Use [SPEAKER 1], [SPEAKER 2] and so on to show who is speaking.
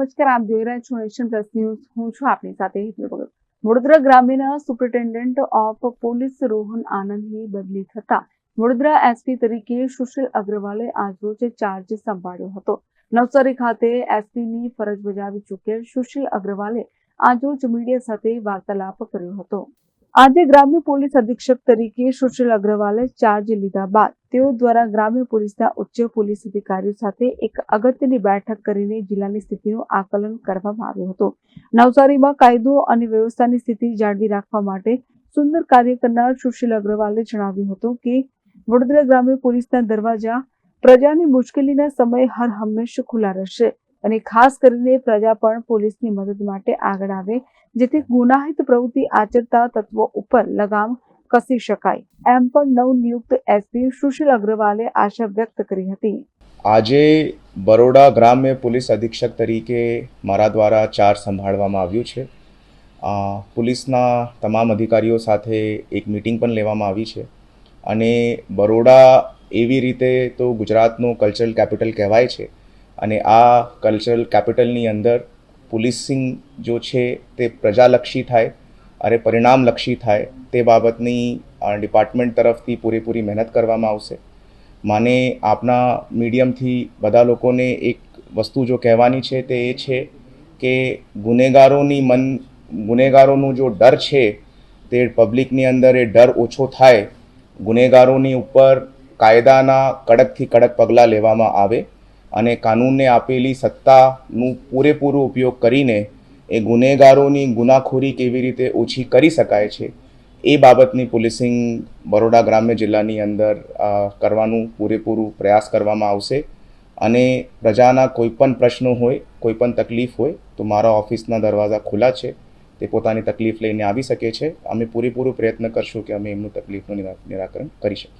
[SPEAKER 1] નમસ્કાર, આપ જોઈ રહ્યા છો નેશન પ્લસ ન્યૂઝ. હું છું આપની સાથે હિતલ ભગત. વડોદરા ગ્રામ્યના સુપ્રિન્ટેન્ડન્ટ ઓફ પોલીસ રોહન આનંદની બદલી થતા વડોદરા એસપી તરીકે સુશીલ અગ્રવાલે આજરોજ ચાર્જ સંભાળ્યો હતો. નવસારી ખાતે એસપીની ફરજ બજાવી ચૂકેલ સુશીલ અગ્રવાલે આજરોજ મીડિયા સાથે વાર્તાલાપ કર્યો હતો. આજે ગ્રામ્ય પોલીસ અધિક્ષક તરીકે સુશીલ અગ્રવાલે ચાર્જ લીધા બાદ તેઓ દ્વારા ગ્રામ્ય પોલીસના ઉચ્ચ પોલીસ અધિકારીઓ સાથે એક અગત્યની બેઠક કરીને જિલ્લાની સ્થિતિનું આકલન કરવામાં આવ્યું હતું. નવસારીમાં કાયદો અને વ્યવસ્થાની સ્થિતિ જાળવી રાખવા માટે સુંદર કાર્ય કરનાર સુશીલ અગ્રવાલે જણાવ્યું હતું કે, વડોદરા ગ્રામ્ય પોલીસના દરવાજા પ્રજાની મુશ્કેલીના સમયે હર હંમેશ ખુલ્લા રહેશે અને ખાસ કરીને પ્રજા પણ પોલીસની મદદ માટે આગળ આવે, જેથી ગુનાહિત પ્રવૃત્તિ આચરતા તત્વો ઉપર લગામ કસી શકાય એમ પણ નવનિયુક્ત એસપી સુશીલ અગ્રવાલે આશા વ્યક્ત કરી હતી
[SPEAKER 2] આજે બરોડા ગ્રામ્ય પોલીસ અધિક્ષક તરીકે મારા દ્વારા ચાર્જ સંભાળવામાં આવ્યું છે પોલીસના તમામ અધિકારીઓ સાથે એક મિટિંગ પણ લેવામાં આવી છે અને બરોડા એવી રીતે તો ગુજરાતનું કલ્ચરલ કેપિટલ કહેવાય છે। અને આ કલ્ચરલ કેપિટલની અંદર પોલીસિંગ જો છે તે પ્રજાલક્ષી થાય અને પરિણામલક્ષી થાય તે બાબતની ડિપાર્ટમેન્ટ તરફથી પૂરેપૂરી મહેનત કરવામાં આવશે. માને આપના મીડિયમથી બધા લોકોને એક વસ્તુ જો કહેવાની છે તે એ છે કે ગુનેગારોની મન, ગુનેગારોનું જો ડર છે તે પબ્લિકની અંદર એ ડર ઓછો થાય, ગુનેગારોની ઉપર કાયદાના કડકથી કડક પગલાં લેવામાં આવે અને કાનૂનને આપેલી સત્તાનું પૂરેપૂરો ઉપયોગ કરીને એ ગુનેગારોની ગુનાખોરી કેવી રીતે ઓછી કરી શકાય છે, એ બાબતની પોલીસિંગ બરોડા ગ્રામ્ય જિલ્લાની અંદર કરવાનું પૂરેપૂરું પ્રયાસ કરવામાં આવશે. અને પ્રજાના કોઈપણ પ્રશ્નો હોય, કોઈ પણ તકલીફ હોય, તો મારા ઓફિસના દરવાજા ખુલ્લા છે. તે પોતાની તકલીફ લઈને આવી શકે છે. અમે પૂરેપૂરો પ્રયત્ન કરશું કે અમે એમનું તકલીફનું નિરાકરણ કરી શકીએ.